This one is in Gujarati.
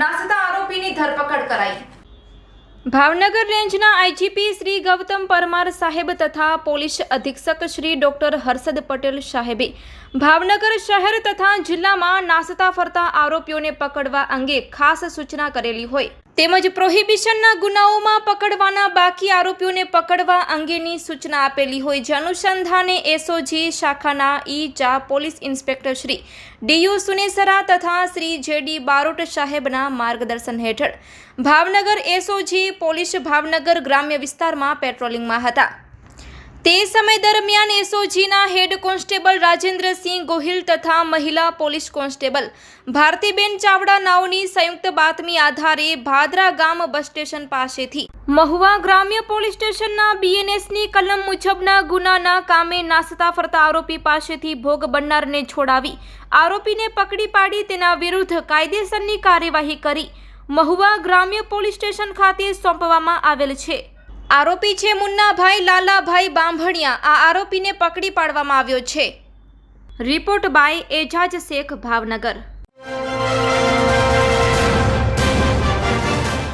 નાસતા આરોપીની ધરપકડ કરાઈ. ભાવનગર રેન્જના આઈજીપી શ્રી ગૌતમ પરમાર સાહેબ તથા પોલીસ અધિક્ષક શ્રી ડોક્ટર હર્ષદ પટેલ સાહેબે ભાવનગર શહેર તથા જિલ્લામાં નાસતા ફરતા આરોપીઓને પકડવા અંગે ખાસ સૂચના કરેલી હોય. તેમજ પ્રોહિબિશનના ગુનાઓમાં પકડવાના બાકી આરોપીઓને પકડવા અંગેની સૂચના આપેલી હોય જે અનુસંધાને એસઓજી શાખાના ઈ જા police inspector Shri DU Sunesara તથા શ્રી જેડી બારોટ સાહેબના માર્ગદર્શન હેઠળ. ભાવનગર એસઓજી પોલીસ ભાવનગર ગ્રામ્ય વિસ્તારમાં પેટ્રોલિંગમાં હતા. તે સમય દરમિયાન એસઓજીના હેડ કોન્સ્ટેબલ રાજેન્દ્રસિંહ ગોહિલ તથા મહિલા પોલીસ કોન્સ્ટેબલ ભારતીબેન ચાવડા નાઓની સંયુક્ત બાતમી આધારે ભાદરા ગામ બસ સ્ટેશન પાસેથી મહુવા ગ્રામ્ય પોલીસ સ્ટેશનના બીએનએસની કલમ મુજબના ગુનાના કામે નાસતા ફરતા આરોપી પાસેથી ભોગ બનનારને છોડાવી આરોપીને પકડી પાડી તેના વિરુદ્ધ કાયદેસરની કાર્યવાહી કરી મહુવા ગ્રામ્ય પોલીસ સ્ટેશન ખાતે સોંપવામાં આવેલ છે. આરોપી છે મુન્નાભાઈ, લાલાભાઈ બાંભણિયા. આ આરોપીને પકડી પાડવામાં આવ્યો છે. Report by Ejaz Shaikh, Bhavnagar.